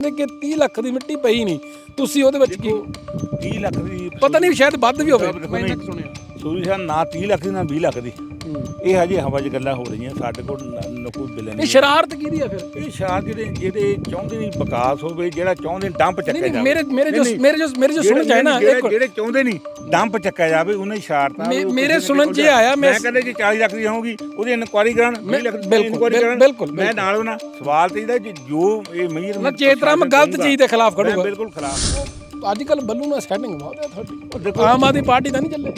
ਕਹਿੰਦੇ ਕਿ 30 ਲੱਖ ਦੀ ਮਿੱਟੀ ਪਈ ਨਹੀਂ। ਤੁਸੀਂ ਉਹਦੇ ਵਿੱਚ ਕੀ 30 ਲੱਖ ਦੀ ਪਤਾ ਨਹੀਂ ਸ਼ਾਇਦ ਵੱਧ ਵੀ ਹੋਵੇ। ਮੈਂ ਸੁਣਿਆ। ਸੂਰੀ ਸਾਹਿਬ ਨਾ 30 ਲੱਖ ਦੀ ਨਾ 20 ਲੱਖ ਦੀ। ਇਹ ਹਜੇ ਹਵਾ 'ਚ ਗੱਲਾਂ ਹੋ ਰਹੀਆਂ ਸਾਡੇ ਕੋਲ ਨ- ਨ ਕੋਈ ਬਿੱਲ ਇਹ ਨਹੀਂ। ਸ਼ਰਾਰਤ ਕਿਹਦੀ ਆ ਫਿਰ? ਇਹ ਸ਼ਾਇਦ ਜਿਹੜੇ ਜਿਹੜੇ ਚਾਹੁੰਦੇ ਨਹੀਂ ਵਿਕਾਸ ਹੋਵੇ ਜਿਹੜਾ ਚਾਹੁੰਦੇ ਨੇ ਡੰਪ ਨਹੀਂ ਚੱਕਿਆ ਨਹੀਂ ਜਾਵੇ। ਮੇਰੇ ਮੇਰੇ ਜੋ ਨਹੀਂ, ਨਹੀਂ। ਮੇਰੇ ਜੋ ਮੇਰੇ ਜੋ ਸੁਣ ਜਿਹੜੇ- ਜਾਏ ਨਾ ਜਿਹੜੇ ਇੱਕ ਜਿਹੜੇ ਚਾਹੁੰਦੇ ਨਹੀਂ ਡੰਪ ਚੱਕਿਆ ਜਾਵੇ ਉਹਨਾਂ ਦੀ ਸ਼ਰਾਰਤਾਂ ਮੇ- ਮੇਰੇ ਨੇ ਸੁਣਨ 'ਚ ਇਹ ਆਇਆ, ਮੈਂ- ਮੈਂ ਕਹਿੰਦਾ ਜੀ 40 ਲੱਖ ਦੀ ਹੋਊਗੀ ਉਹਦੀ ਇਨਕੁਆਰੀ ਕਰਾਉਣ 20 ਲੱਖ ਦੀ ਬਿਲਕੁਲ, ਇਨਕੁਆਰੀ ਬਿਲ- ਬਿਲਕੁਲ, ਮੈਂ ਨਾਲ ਉਹਨਾਂ ਸਵਾਲ ਤੇ ਇਹਦਾ ਜੀ ਜੋ ਇਹ ਮੀਰ ਨਾ ਚੇਤਰਾਮ ਗਲਤ ਚੀਜ਼ ਦੇ ਖਿਲਾਫ ਖੜੂਗਾ। ਬਿਲਕੁਲ ਖਿਲਾਫ। ਅੱਜ ਕੱਲ ਬੱਲੂ ਨਾਲ ਸੈਟਿੰਗ ਬਹੁਤ ਹੈ ਤੁਹਾਡੀ। ਆਮ ਆਦਮੀ ਪਾਰਟੀ ਤਾਂ ਨਹੀਂ ਚੱਲੇ।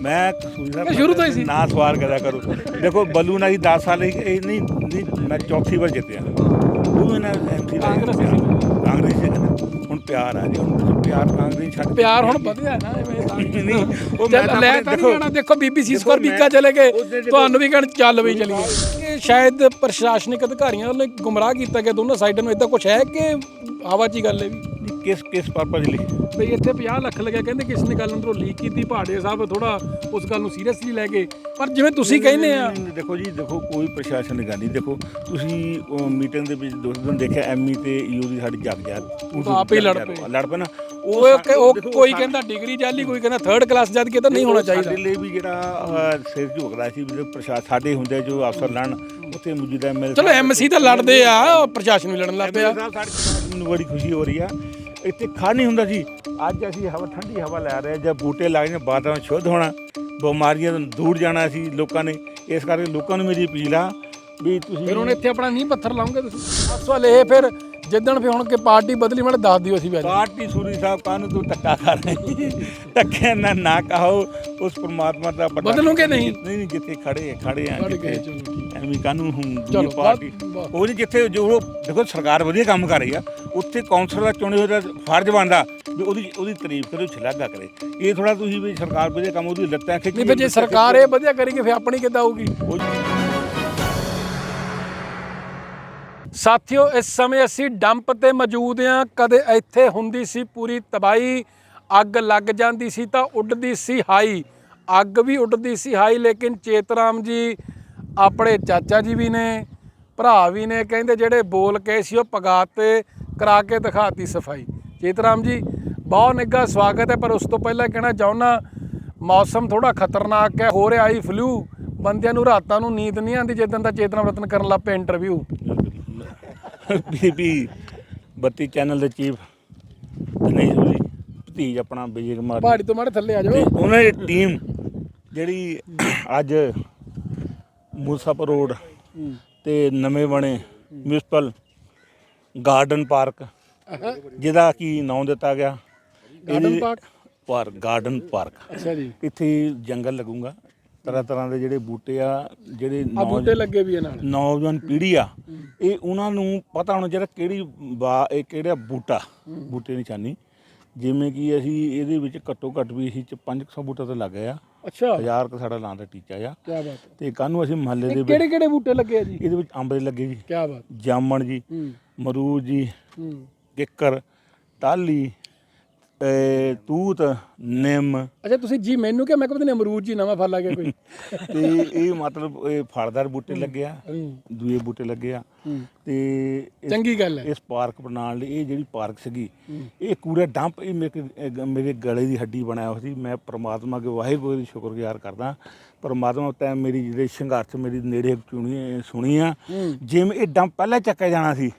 ਮੈਂ ਕਸੂਰੀ ਸਾਹਿਬ ਸ਼ੁਰੂ ਤੋਂ ਹੀ ਸੀ। ਨਾ ਸਵਾਲ ਕਰਿਆ ਕਰੋ। ਦੇਖੋ ਬੱਲੂ ਨਾਲ ਹੀ 10 ਸਾਲ ਹੀ ਇਹ ਨਹੀਂ ਨਹੀਂ ਮੈਂ ਚੌਥੀ ਵਾਰ ਜਿੱਤਿਆ। ਉਹ ਇਹਨਾਂ ਐਮਸੀ ਕਾਂਗਰਸ। ਕਾਂਗਰਸ ਸੀ ਹੁਣ ਪਿਆਰ ਆ ਜੀ ਹੁਣ ਪਿਆਰ ਕਾਂਗਰਸ ਛੱਡ ਪਿਆਰ ਹੁਣ ਵਧਿਆ ਨਾ ਐਵੇਂ ਤਾਂ ਨਹੀਂ ਉਹ ਮੈਂ ਲੈ ਤਾਂ ਨਹੀਂ ਦੇਖੋ- ਦੇਖੋ ਬੀਬੀਸੀ ਸਕੋਰ ਬੀਕਾ ਚਲੇ ਗਏ। ਤੁਹਾਨੂੰ ਵੀ ਕਹਿਣ ਚੱਲ ਵੀ ਚਲੀਏ। ਸ਼ਾਇਦ ਪ੍ਰਸ਼ਾਸਨਿਕ ਅਧਿਕਾਰੀਆਂ ਵੱਲੋਂ ਗੁੰਮਰਾਹ ਕੀਤਾ ਗਿਆ ਦੋਨੋਂ ਸਾਈਡਾਂ ਨੂੰ ਇਦਾਂ ਕੁਝ ਹੈ ਕਿ ਹਵਾ 'ਚ ਹੀ ਗੱਲ ਹੈ ਵੀ? ਨਹੀਂ, ਕਿਸ ਕਿਸ ਪਰਪਸ ਲਈ? ਬਈ ਇੱਥੇ 50 ਲੱਖ ਲੱਗਿਆ ਕਹਿੰਦੇ ਕਿਸ ਨੇ ਗੱਲ ਅੰਦਰੋਂ ਲੀਕ ਕੀਤੀ ਪਹਾੜੇ ਸਾਹਿਬ ਥੋੜਾ ਉਸ ਗੱਲ ਨੂੰ ਸੀਰੀਅਸਲੀ ਲੈ ਕੇ। ਪਰ ਜਿਵੇਂ ਤੁਸੀਂ ਕਹਿੰਦੇ ਆ ਨਹੀਂ, ਨਹੀਂ, ਦੇਖੋ ਜੀ ਦੇਖੋ ਕੋਈ ਪ੍ਰਸ਼ਾਸਨ ਨਹੀਂ। ਗਾਂਦੀ ਦੇਖੋ ਤੁਸੀਂ ਮੀਟਿੰਗ ਦੇ ਵਿੱਚ ਦੋ ਦਿਨ ਦੇਖਿਆ ਐਮਈ ਤੇ ਈਓ ਦੀ ਸਾਡੀ ਜੱਗ ਜਾ ਤਾਂ ਆਪੇ ਹੀ ਲੜ ਪਏ। ਲੜ ਪਏ ਨਾ। ਉਹ ਉਹ ਕੋਈ ਕਹਿੰਦਾ ਡਿਗਰੀ ਜਾਲੀ ਕੋਈ ਕਹਿੰਦਾ ਥਰਡ ਕਲਾਸ ਜਦ ਕਿ ਤਾਂ ਨਹੀਂ ਹੋਣਾ ਚਾਹੀਦਾ। ਸਾਡੇ ਲਈ ਵੀ ਜਿਹੜਾ ਅਹ, ਸਿਰ ਝੁਕਦਾ ਸੀ ਵੀ ਪ੍ਰਸ਼ਾਸਨ ਸਾਡੇ ਹੁੰਦੇ ਜੋ ਅਫਸਰ ਲੜਨ ਉੱਥੇ ਮੌਜੂਦਾ ਐਮਐਲ ਚਲੋ ਐਮਸੀ ਤਾਂ ਲੜਦੇ ਆ ਪ੍ਰਸ਼ਾਸਨ ਵੀ ਲੜਨ ਲੱਗ ਪਿਆ। ਮੈਨੂੰ ਬੜੀ ਖੁਸ਼ੀ ਹੋ ਰਹੀ ਆ। ਇੱਥੇ ਖਾ ਨਹੀਂ ਹੁੰਦਾ ਸੀ। ਅੱਜ ਅਸੀਂ ਹਵਾ ਠੰਡੀ ਹਵਾ ਲੈ ਰਹੇ ਜਦ ਬੂਟੇ ਲੱਗ ਜਾਣ ਵਾਤਾਵਰਨ ਸ਼ੁੱਧ ਹੋਣਾ ਬਿਮਾਰੀਆਂ ਤੋਂ ਦੂਰ ਜਾਣਾ ਸੀ ਲੋਕਾਂ ਨੇ। ਇਸ ਕਰਕੇ ਲੋਕਾਂ ਨੂੰ ਮੇਰੀ ਅਪੀਲ ਆ ਵੀ ਤੁਸੀਂ ਫਿਰ ਹੁਣ ਇੱਥੇ ਆਪਣਾ ਨਹੀਂ ਪੱਥਰ ਲਾਉਂਗੇ ਤੁਸੀਂ। ਬਸ ਵਾਲੇ ਇਹ ਫਿਰ ਜਿੱਦਣ ਫਿਰ ਹੁਣ ਕਿ ਪਾਰਟੀ ਬਦਲੀ ਮੈਂ ਦੱਸ ਦਿਓ ਅਸੀਂ ਵੀ ਅੱਜ। ਪਾਰਟੀ ਸੂਰੀ ਸਾਹਿਬ ਕਾਨੂੰ ਤੂੰ ਧੱਕਾ ਕਰ ਰਹੀ। ਧੱਕੇ ਨਾ ਨਾ ਕਹੋ ਉਸ ਪ੍ਰਮਾਤਮਾ ਦਾ ਵੱਡਾ- ਬਦਲੂਗੇ ਨਹੀਂ? ਨਹੀਂ ਨਹੀਂ ਜਿੱਥੇ ਖੜੇ ਖੜੇ ਆ ਖੜ ਗਏ, ਜਿੱਥੇ ਚਲੋ ਠੀਕ। ਐਵੇਂ ਕਾਨੂੰ ਚਲੋ, ਹੁੰਦੀ ਪਾਰਟੀ। ਉਹ ਨਹੀਂ ਜਿੱਥੇ ਜੋ ਉਹ- ਦੇਖੋ ਸਰਕਾਰ ਵਧੀਆ ਕੰਮ ਕਰ ਰਹੀ ਆ। ਉੱਥੇ ਕੌਂਸਲਰ ਦਾ ਚੁਣੇ ਹੋਏ ਦਾ ਫਰਜ਼ ਬਣਦਾ ਵੀ ਉਹਦੀ ਉਹਦੀ ਤਾਰੀਫ ਕਰੇ ਛਲਾਗਾ ਕਰੇ। ਇਹ ਥੋੜਾ ਤੁਸੀਂ ਵੀ ਸਰਕਾਰ ਵਧੀਆ ਕੰਮ ਉਹਦੀ ਲੱਤਾਂ ਖਿੱਚ ਨਹੀਂ ਫਿਰ ਜੇ ਸਰਕਾਰ ਇਹ ਵਧੀਆ ਕਰੇਗੀ ਫਿਰ ਆਪਣੀ ਕਿੱਦਾਂ ਆਊਗੀ ਉਹ- ਸਾਥੀਓ, ਇਸ ਸਮੇਂ ਅਸੀਂ ਡੰਪ ਤੇ ਮੌਜੂਦ ਹਾਂ। ਕਦੇ ਇੱਥੇ ਹੁੰਦੀ ਸੀ ਪੂਰੀ ਤਬਾਈ ਅੱਗ ਲੱਗ ਜਾਂਦੀ ਸੀ ਤਾਂ ਉੱਡਦੀ ਸੀ ਹਾਈ। ਅੱਗ ਵੀ ਉੱਡਦੀ ਸੀ ਹਾਈ, ਲੇਕਿਨ ਚੇਤਰਾਮ ਜੀ, ਆਪਣੇ ਚਾਚਾ ਜੀ ਵੀ ਨੇ, ਭਰਾ ਵੀ ਨੇ, ਕਹਿੰਦੇ ਜਿਹੜੇ ਬੋਲ ਕੇ ਸੀ ਉਹ ਪਗਾ 'ਤੇ ਕਰਾ ਕੇ ਦਿਖਾਤੀ ਸਫ਼ਾਈ। ਚੇਤਰਾਮ ਜੀ, ਬਹੁਤ ਨਿੱਘਾ ਸਵਾਗਤ ਹੈ, ਪਰ ਉਸ ਤੋਂ ਪਹਿਲਾਂ ਕਹਿਣਾ ਚਾਹੁੰਦਾ ਮੌਸਮ ਥੋੜਾ ਖਤਰਨਾਕ ਹੈ, ਹੋ ਰਿਹਾ ਆਈ ਫਲੂ ਬੰਦਿਆਂ ਨੂੰ ਰਾਤਾਂ ਨੂੰ ਨੀਂਦ ਨਹੀਂ ਆਉਂਦੀ, ਜਿੱਦਾਂ ਦਾ ਚੇਤਨਾ ਰਤਨ ਕਰਨ ਲੱਗ ਪਿਆ ਇੰਟਰਵਿਊ ਬੀਬੀ ਬੱਤੀ ਚੈਨਲ ਦੇ ਚੀਫ ਨਹੀਂ ਹੋਈ ਭਤੀਜ ਆਪਣਾ ਵਿਜੇ ਕੁਮਾਰ ਪਹਾੜੀ ਤੋਂ ਮਾੜੇ ਥੱਲੇ ਆ ਤੇ ਜਾਓ ਉਹਨਾਂ ਦੀ ਟੀਮ ਜਿਹੜੀ ਅੱਜ ਮੂਸਾਪੁਰ ਰੋਡ ਤੇ ਨਵੇਂ ਬਣੇ ਮਿਊਨਿਸਪਲ ਗਾਰਡਨ ਪਾਰਕ ਜਿਹਦਾ ਕੀ ਨਾਮ ਦਿੱਤਾ ਗਿਆ। Garden park? Park garden park ਅੱਛਾ ਜੀ। ਇੱਥੇ ਜੰਗਲ ਲੱਗੂਗਾ। ਤਰ੍ਹਾਂ ਤਰ੍ਹਾਂ ਦੇ ਜਿਹੜੇ ਬੂਟੇ ਆ ਜਿਹੜੇ ਆ ਨੌ- ਬੂਟੇ ਲੱਗੇ ਵੀ ਇਹ ਨਾਲ। ਨੌਜਵਾਨ ਪੀੜ੍ਹੀ ਆ ਇਹ ਉਹਨਾਂ ਨੂੰ ਪਤਾ ਹੋਣਾ ਚਾਹੀਦਾ ਕਿਹੜੀ ਬਾ ਇਹ ਕਿਹੜਾ ਬੂਟਾ ਬੂਟੇ ਨਿਸ਼ਾਨੀ। ਜਿਵੇਂ ਕਿ ਅਸੀਂ ਇਹਦੇ ਵਿੱਚ ਘੱਟੋ ਘੱਟ ਵੀ ਅਸੀਂ ਚ 500 ਬੂਟਾ ਤਾਂ ਲੱਗ ਗਿਆ। ਅੱਛਾ। ਹਜ਼ਾਰ ਕੁ ਸਾਡਾ ਲਾਂ ਦਾ ਟੀਚਾ ਆ। ਕੀ ਬਾਤ ਹੈ। ਤੇ ਕੱਲ ਨੂੰ ਅਸੀਂ ਮਹੱਲੇ ਦੇ ਵਿੱਚ ਕਿਹੜੇ ਕਿਹੜੇ ਬੂਟੇ ਲੱਗੇ ਆ ਜੀ? ਇਹਦੇ ਵਿੱਚ ਅੰਬ ਦੇ ਲੱਗੇ ਜੀ। ਕੀ ਬਾਤ ਜਾਮਣ ਜੀ ਮਰੂਦ ਜੀ ਕਿੱਕਰ ਟਾਲੀ ਤੇ ਤੂਤ ਨਿੰਮ। ਅੱਛਾ ਤੁਸੀਂ ਜੀ ਮੈਨੂੰ ਕਿ ਮੈਂ ਕਹਿੰਦਾ ਅਮਰੂਦ ਜੀ ਨਵਾਂ ਫਲ ਆ ਗਿਆ ਕੋਈ। ਤੇ ਇਹ ਮਤਲਬ ਇਹ ਫਲਦਾਰ ਬੂਟੇ ਲੱਗੇ ਆ ਹੂੰ, ਦੂਏ ਬੂਟੇ ਲੱਗੇ ਆ। ਹੂੰ। ਤੇ ਇਸ- ਚੰਗੀ ਗੱਲ ਹੈ। ਇਸ ਪਾਰਕ ਬਣਾਉਣ ਲਈ ਇਹ ਜਿਹੜੀ ਪਾਰਕ ਸੀਗੀ ਇਹ ਕੂੜਾ ਡੰਪ ਇਹ ਮੇਰੇ ਇਹ ਗ- ਮੇਰੇ ਗਲੇ ਦੀ ਹੱਡੀ ਬਣਾਇਆ ਹੋਇਆ ਸੀ। ਮੈਂ ਪ੍ਰਮਾਤਮਾ ਦੇ ਵਾਹਿਗੁਰੂ ਦੀ ਸ਼ੁਕਰਗੁਜ਼ਾਰ ਕਰਦਾ ਪ੍ਰਮਾਤਮਾ ਤੈਂ ਮੇਰੀ ਜਿਹੜੇ ਸੰਘਰਸ਼ ਮੇਰੀ ਨੇੜੇ ਚੁਣੀ ਸੁਣੀ ਆ। ਜਿਵੇਂ ਇਹ ਡੰਪ ਪਹਿਲਾਂ ਚੱਕਿਆ ਜਾਣਾ ਸੀ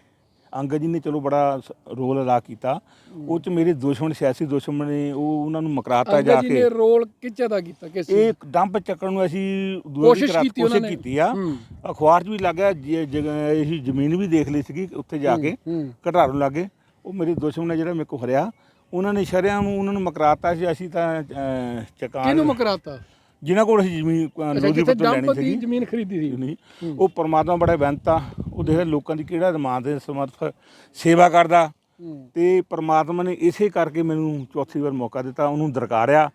ਅੰਗਦ ਜੀ ਨੇ ਚਲੋ ਬੜਾ ਸ- ਰੋਲ ਅਦਾ ਕੀਤਾ। ਉਹ ਚ ਮੇਰੇ ਦੁਸ਼ਮਣ ਸਿਆਸੀ ਦੁਸ਼ਮਣ ਨੇ ਉਹ ਉਹਨਾਂ ਨੂੰ ਮਕਰਾਤਾ ਜਾ ਅੰਗਦ ਜੀ ਕੇ। ਨੇ ਰੋਲ ਕਿੱਚਾ ਦਾ ਕੀਤਾ? ਕਿਸ ਇਹ ਡੰਪ ਚੱਕਣ ਨੂੰ ਅਸੀਂ ਕੋਸ਼ਿਸ਼ ਦੀ ਕੀਤੀ ਉਹਨਾਂ ਕੋਸ਼ਿਸ਼ ਨੇ। ਕੀਤੀ ਆ। ਹੂੰ। ਅਖਬਾਰ 'ਚ ਵੀ ਲੱਗਿਆ ਇਹ ਜ਼ਮੀਨ ਵੀ ਦੇਖ ਲਈ ਸੀਗੀ ਉੱਥੇ ਜਾ ਕੇ ਹੂੰ। ਘਟਾਰੂ ਲਾਗੇ ਉਹ ਮੇਰੇ ਦੁਸ਼ਮਣ ਨੇ ਜਿਹੜਾ ਮੇਰੇ ਕੋ ਹਰਿਆ ਉਹਨਾਂ ਨੇ ਸ਼ਰਿਆਂ ਨੂੰ ਉਹਨਾਂ ਨੂੰ ਮਕਰਾਤਾ ਸੀ ਅਸੀਂ ਤਾਂ ਅਹ, ਚਕਾਨ ਕਿਹਨੂੰ ਮਕਰਾਤਾ? ਜਿਨ੍ਹਾਂ ਕੋਲ ਅਸੀਂ ਜ਼ਮੀਨ ਲੋਧੀ ਜਿੱਥੇ ਲੈਣੀ ਦੀ ਸੀਗੀ। ਜ਼ਮੀਨ ਖਰੀਦੀ ਸੀ। ਨਹੀਂ ਉਹ ਪਰਮਾਤਮਾ ਬੜਾ ਬੇਅੰਤ ਆ ਉਹ ਦੇਖ ਲੋਕਾਂ ਦੀ ਕਿਹੜਾ ਰਮਾਨ ਦੇ ਸਮਰਥ ਸੇਵਾ ਕਰਦਾ। ਹੂੰ। ਤੇ ਪਰਮਾਤਮਾ ਨੇ ਇਸੇ ਕਰਕੇ ਮੈਨੂੰ ਚੌਥੀ ਵਾਰ ਮੌਕਾ ਦਿੱਤਾ ਉਹਨੂੰ ਦਰਕਾਰਿਆ।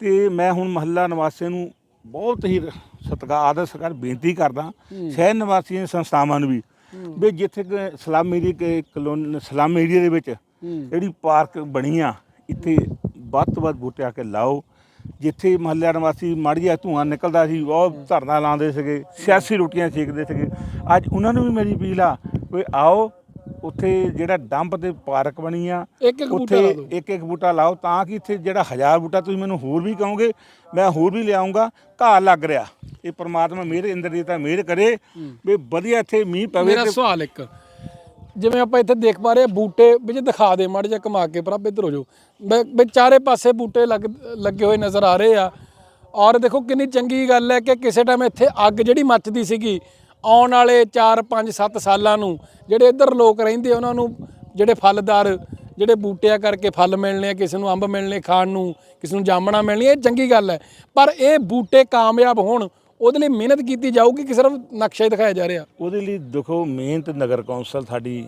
ਤੇ ਮੈਂ ਹੁਣ ਮਹੱਲਾ ਨਿਵਾਸੀਆਂ ਨੂੰ ਬਹੁਤ ਹੀ ਸਤਿਕਾਰ ਆਦਰ ਸਤਿਕਾਰ ਬੇਨਤੀ ਕਰਦਾ ਸ਼ਹਿਰ ਨਿਵਾਸੀਆਂ ਸੰਸਥਾਵਾਂ ਨੂੰ ਵੀ। ਵੀ ਜਿੱਥੇ ਕਿ ਸਲਮ ਏਰੀਆ ਕੇ ਕਲੋਨੀ ਸਲਮ ਏਰੀਆ ਦੇ ਵਿੱਚ ਹੂੰ। ਜਿਹੜੀ ਪਾਰਕ ਬਣੀ ਆ ਇੱਥੇ ਵੱਧ ਤੋਂ ਵੱਧ ਬੂਟੇ ਆ ਕੇ ਲਾਓ। ਜਿੱਥੇ ਮਹੱਲੇ ਨਿਵਾਸੀ ਮਾੜੀ ਜਿਹਾ ਧੂਆਂ ਨਿਕਲਦਾ ਸੀ ਉਹ ਧਰਨਾ ਲਾਉਂਦੇ ਸੀਗੇ ਸਿਆਸੀ ਰੋਟੀਆਂ ਸੇਕਦੇ ਸੀਗੇ। ਅੱਜ ਉਹਨਾਂ ਨੂੰ ਵੀ ਮੇਰੀ ਅਪੀਲ ਆ ਵੀ ਆਓ ਉੱਥੇ ਜਿਹੜਾ ਡੰਪ ਤੇ ਪਾਰਕ ਬਣੀ ਆ ਇੱਕ ਇੱਕ ਇੱਕ ਬੂਟਾ ਲਾਓ ਤਾਂ ਕਿ ਇੱਥੇ ਜਿਹੜਾ ਹਜ਼ਾਰ ਬੂਟਾ ਤੁਸੀਂ ਮੈਨੂੰ ਹੋਰ ਵੀ ਕਹੋਗੇ ਮੈਂ ਹੋਰ ਵੀ ਲਿਆਉਂਗਾ ਘਾਹ ਲੱਗ ਰਿਹਾ। ਇਹ ਪ੍ਰਮਾਤਮਾ ਮੇਰੇ ਇੰਦਰ ਦੀ ਤਾਂ ਮਿਹਰ ਕਰੇ ਵੀ ਵਧੀਆ ਇੱਥੇ ਮੀਂਹ ਪਵੇ ਮੇਰਾ ਸਵਾਲ ਇੱਕ ਜਿਵੇਂ ਆਪਾਂ ਇੱਥੇ ਦੇਖ ਪਾ ਰਹੇ ਹਾਂ, ਬੂਟੇ ਵਿੱਚ ਦਿਖਾ ਦੇ ਮੜ ਜਿਹਾ ਕਮਾ ਕੇ ਪ੍ਰਭ ਇੱਧਰ ਹੋ ਜਾਓ। ਬ- ਚਾਰੇ ਪਾਸੇ ਬੂਟੇ ਲੱਗ ਲੱਗੇ ਹੋਏ ਨਜ਼ਰ ਆ ਰਹੇ ਆ। ਔਰ ਦੇਖੋ ਕਿੰਨੀ ਚੰਗੀ ਗੱਲ ਹੈ ਕਿ ਕਿਸੇ ਟਾਈਮ ਇੱਥੇ ਅੱਗ ਜਿਹੜੀ ਮੱਚਦੀ ਸੀਗੀ ਆਉਣ ਵਾਲੇ 4 5 7 ਸਾਲਾਂ ਨੂੰ ਜਿਹੜੇ ਇੱਧਰ ਲੋਕ ਰਹਿੰਦੇ ਉਹਨਾਂ ਨੂੰ ਜਿਹੜੇ ਫਲਦਾਰ ਜਿਹੜੇ ਬੂਟਿਆਂ ਕਰਕੇ ਫਲ ਮਿਲਣੇ ਆ ਕਿਸੇ ਨੂੰ ਅੰਬ ਮਿਲਣੇ ਖਾਣ ਨੂੰ ਕਿਸੇ ਨੂੰ ਜਾਮਣਾ ਮਿਲਣੀ ਇਹ ਚੰਗੀ ਗੱਲ ਹੈ। ਪਰ ਇਹ ਬੂਟੇ ਕਾਮਯਾਬ ਹੋਣ ਉਹਦੇ ਲਈ ਮਿਹਨਤ ਕੀਤੀ ਜਾਊਗੀ ਕਿ ਸਿਰਫ ਨਕਸ਼ਾ ਹੀ ਦਿਖਾਇਆ ਜਾ ਰਿਹਾ? ਉਹਦੇ ਲਈ ਦੇਖੋ ਮਿਹਨਤ ਨਗਰ ਕੌਂਸਲ ਸਾਡੀ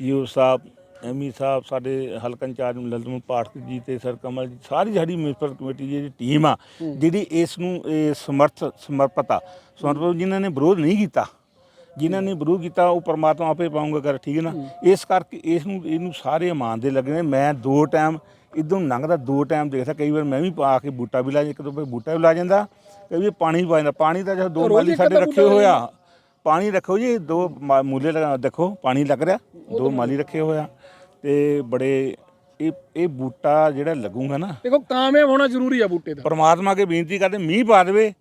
ਈਓ ਸਾਹਿਬ ਐਮੀ ਸਾਹਿਬ ਸਾਡੇ ਹਲਕਾ ਇੰਚਾਰਜ ਲਲਤਮਨ ਪਾਠਕ ਜੀ ਤੇ ਸਰ ਕਮਲ ਜੀ ਸਾਰੀ ਸਾਡੀ ਮਿਊਨਿਸਪਲ ਕਮੇਟੀ ਦੀ ਜਿਹੜੀ ਟੀਮ ਆ ਜਿਹੜੀ ਇਸ ਨੂੰ ਇਹ ਸਮਰਥ ਸਮਰਪਿਤ ਆ। ਸਮਰਪਿਤ ਜਿਨ੍ਹਾਂ ਨੇ ਵਿਰੋਧ ਨਹੀਂ ਕੀਤਾ ਜਿਨ੍ਹਾਂ ਨੇ ਵਿਰੋਧ ਕੀਤਾ ਉਹ ਪਰਮਾਤਮਾ ਆਪੇ ਪਾਉਂਗਾ ਕਰ ਠੀਕ ਹੈ ਨਾ? ਇਸ ਕਰਕੇ ਇਸ ਨੂੰ ਇਹਨੂੰ ਸਾਰੇ ਇਮਾਨ ਦੇ ਲੱਗਣੇ। ਮੈਂ ਦੋ ਟਾਈਮ ਇਦੋਂ ਲੰਘਦਾ ਦੋ ਟਾਈਮ ਦੇਖਦਾ ਕਈ ਵਾਰ ਮੈਂ ਵੀ ਪਾ ਕੇ ਬੂਟਾ ਵੀ ਲਾ ਇੱਕ ਦੋ ਵਾਰ ਬੂਟਾ ਵੀ ਲਾ ਜਾਂਦਾ। ਕਈ ਵਾਰ ਪਾਣੀ ਵੀ ਪਾ ਜਾਂਦਾ ਪਾਣੀ ਤਾਂ ਜਦੋਂ ਦੋ ਮਾਲੀ ਸਾਡੇ ਰੱਖੇ ਹੋਇਆ ਪਾਣੀ ਰੱਖੋ ਜੀ ਦੋ ਮੂਲੇ ਲਗਾ ਦੇਖੋ ਪਾਣੀ ਲੱਗ ਰਿਹਾ ਦੋ ਮਾਲੀ ਰੱਖੇ ਹੋਇਆ ਤੇ ਬੜੇ ਇਹ ਇਹ ਬੂਟਾ ਜਿਹੜਾ ਲੱਗੂਗਾ ਨਾ ਦੇਖੋ ਕਾਮਯਾਬ ਹੋਣਾ ਜ਼ਰੂਰੀ ਆ ਬੂਟੇ ਦਾ। ਪਰਮਾਤਮਾ ਕੇ ਬੇਨਤੀ ਕਰਦੇ ਮੀਂਹ ਪਾ ਦੇਵੇ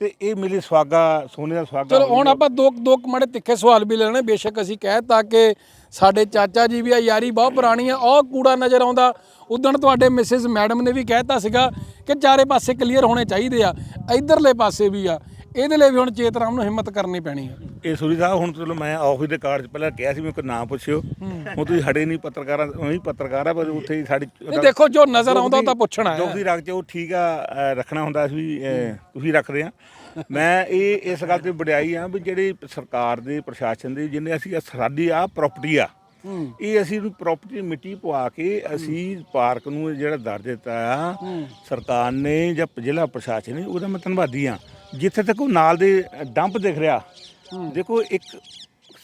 ਤੇ ਇਹ ਮੇਰੇ ਸਵਾਗਾ ਸੋਨੇ ਦਾ ਸਵਾਗਾ ਚਲੋ ਹੁਣ ਆਪਾਂ ਦੋ ਦੋ ਮਾੜੇ ਤਿੱਖੇ ਸਵਾਲ ਵੀ ਲੈਣੇ ਬੇਸ਼ੱਕ ਅਸੀਂ ਕਹਿ ਤਾ ਕਿ ਸਾਡੇ ਚਾਚਾ ਜੀ ਵੀ ਆ ਯਾਰੀ ਬਹੁਤ ਪੁਰਾਣੀ ਆ ਉਹ ਕੂੜਾ ਨਜ਼ਰ ਆਉਂਦਾ। ਉਦਣ ਤੁਹਾਡੇ ਮਿਸਿਸ ਮੈਡਮ ਨੇ ਵੀ ਕਹਿਤਾ ਸੀਗਾ ਕਿ ਚਾਰੇ ਪਾਸੇ ਕਲੀਅਰ ਹੋਣੇ ਚਾਹੀਦੇ ਆ ਇਧਰਲੇ ਪਾਸੇ ਵੀ ਆ। ਇਹਦੇ ਲਈ ਵੀ ਹੁਣ ਚੇਤਰਾਮ ਨੂੰ ਹਿੰਮਤ ਕਰਨੀ ਪੈਣੀ ਆ। ਇਹ ਸੂਰੀ ਸਾਹਿਬ ਹੁਣ ਚਲੋ ਮੈਂ ਆਫਿਸ ਦੇ ਕਾਰਡ 'ਚ ਪਹਿਲਾਂ ਕਿਹਾ ਸੀ ਮੈਨੂੰ ਕੋਈ ਨਾਂ ਪੁੱਛਿਓ। ਹੁਣ ਤੁਸੀਂ ਹੜੇ ਨਹੀਂ ਪੱਤਰਕਾਰਾਂ ਉਹੀ ਪੱਤਰਕਾਰ ਆ ਪਰ ਉੱਥੇ ਹੀ ਸਾਡੀ ਇਹ ਦੇਖੋ ਜੋ ਨਜ਼ਰ ਆਉਂਦਾ ਤਾਂ ਪੁੱਛਣਾ ਹੈ। ਦੁੱਖ ਦੀ ਰੱਖ ਉਹ ਠੀਕ ਆ ਰੱਖਣਾ ਹੁੰਦਾ ਸੀ ਵੀ ਤੁਸੀਂ ਰੱਖਦੇ ਆ। ਮੈਂ ਇਹ ਇਸ ਗੱਲ ਤੇ ਵਡਿਆਈ ਆ ਵੀ ਜਿਹੜੇ ਸਰਕਾਰ ਦੇ ਪ੍ਰਸ਼ਾਸਨ ਦੇ ਜਿੰਨੇ ਅਸੀਂ ਸਾਡੀ ਆ ਪ੍ਰਾਪਰਟੀ ਆ। ਇਹ ਅਸੀਂ ਨੂੰ ਪ੍ਰਾਪਰਟੀ ਮਿੱਟੀ ਪਵਾ ਕੇ ਅਸੀਂ ਪਾਰਕ ਨੂੰ ਜਿਹੜਾ ਦਰਜ ਦਿੱਤਾ ਆ ਸਰਕਾਰ ਨੇ ਜਾਂ ਜ਼ਿਲ੍ਹਾ ਪ੍ਰਸ਼ਾਸਨ ਨੇ ਉਹਦਾ ਮੈਂ ਧੰਨਵਾਦੀ ਆ। ਜਿੱਥੇ ਤੱਕ ਉਹ ਨਾਲ ਦੇ ਡੰਪ ਦਿਖ ਰਿਹਾ ਦੇਖੋ ਇੱਕ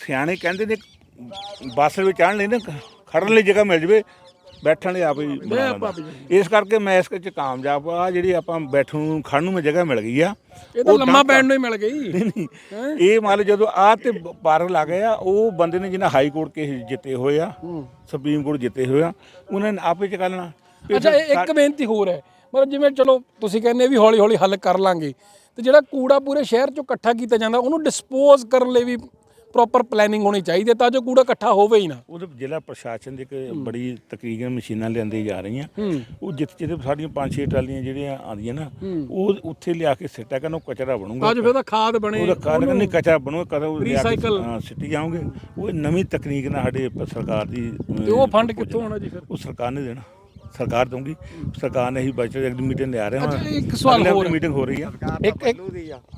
ਸਿਆਣੇ ਕਹਿੰਦੇ ਨੇ ਬੱਸ ਵਿੱਚ ਚੜ੍ਹਨ ਲਈ ਨਾ ਖੜਨ ਲਈ ਜਗ੍ਹਾ ਮਿਲ ਜਵੇ ਬੈਠਣ ਲਈ ਆਪ ਹੀ ਬਣਾ ਲੈਂਦਾ। ਇਸ ਕਰਕੇ ਮੈਂ ਇਸ ਵਿੱਚ ਕਾਮਯਾਬ ਆ ਜਿਹੜੀ ਆਪਾਂ ਬੈਠਣ ਨੂੰ ਖੜਨ ਨੂੰ ਜਗ੍ਹਾ ਮਿਲ ਗਈ ਆ। ਇਹ ਤਾਂ ਲੰਮਾ ਪੈਣ ਨੂੰ ਹੀ ਮਿਲ ਗਈ। ਨਹੀਂ ਨਹੀਂ। ਇਹ ਮੰਨ ਲਓ ਜਦੋਂ ਆ ਤੇ ਪਾਰਕ ਲੱਗ ਗਿਆ ਉਹ ਬੰਦੇ ਨੇ ਜਿਹਨਾਂ ਹਾਈ ਕੋਰਟ ਕੇਸ ਜਿੱਤੇ ਹੋਏ ਆ ਸੁਪਰੀਮ ਕੋਰਟ ਜਿੱਤੇ ਹੋਏ ਆ ਉਹਨਾਂ ਨੇ ਆਪੇ ਚ ਕਰ ਲੈਣਾ। ਅੱਛਾ ਇਹ ਇੱਕ ਬੇਨਤੀ ਹੋਰ ਹੈ। ਮਤਲਬ ਜਿਵੇਂ ਚਲੋ ਤੁਸੀਂ ਕਹਿੰਦੇ ਵੀ ਹੌਲੀ ਹੌਲੀ ਹੱਲ ਕਰ ਲਾਂਗੇ। ਤੇ ਜਿਹੜਾ ਕੂੜਾ ਪੂਰੇ ਸ਼ਹਿਰ ਚੋਂ ਇਕੱਠਾ ਕੀਤਾ ਜਾਂਦਾ ਉਹਨੂੰ ਡਿਸਪੋਜ਼ ਕਰਨ ਲਈ ਵੀ ਪ੍ਰੋਪਰ ਪਲੈਨਿੰਗ ਹੋਣੀ ਚਾਹੀਦੀ ਹੈ ਤਾਂ ਜੋ ਕੂੜਾ ਇਕੱਠਾ ਹੋਵੇ ਹੀ ਨਾ। ਉਹਦੇ ਜ਼ਿਲ੍ਹਾ ਪ੍ਰਸ਼ਾਸਨ ਦੇ ਇੱਕ ਬੜੀ ਤਕਰੀਬਨ ਮਸ਼ੀਨਾਂ ਲਿਆਂਦੀ ਜਾ ਰਹੀਆਂ। ਉਹ ਜਿੱਥੇ ਜਿੱਥੇ ਸਾਡੀਆਂ ਪੰਜ ਛੇ ਟਰਾਲੀਆਂ ਜਿਹੜੀਆਂ ਆਉਂਦੀਆਂ ਨਾ ਉਹ ਉੱਥੇ ਲਿਆ ਕੇ ਸਿੱਟਾ ਕਰਨ ਉਹ ਕਚਰਾ ਬਣੂਗਾ। ਤਾਂ ਜੋ ਫਿਰ ਤਾਂ ਖਾਦ ਬਣੇ ਉਹਦਾ ਕਾਰਨ ਨਹੀਂ ਕਚਰਾ ਬਣੂਗਾ ਕਦੋਂ। ਹਾਂ, ਸਿੱਟੀ ਜਾਓਗੇ। ਉਹ ਨਵੀਂ ਤਕਨੀਕ ਨਾਲ ਸਾਡੇ ਸਰਕਾਰ ਦੀ ਤੇ ਉਹ ਫੰਡ ਕਿੱਥੋਂ ਆਉਣਾ ਜੀ ਫਿਰ? ਉਹ ਸਰਕਾਰ ਨੇ ਦੇਣਾ। ਸਰਕਾਰ ਦਊਗੀ। ਸਰਕਾਰ ਨੇ ਹੀ ਬਜਟ ਦੀ ਮੀਟਿੰਗ ਲਿਆ ਰਹੇ ਅੱਛਾ, ਇੱਕ ਸਵਾਲ ਹੋਰ। ਹੈ। ਮੀਟਿੰਗ ਹੋ ਰਹੀ ਆ। ਇੱਕ ਇੱਕ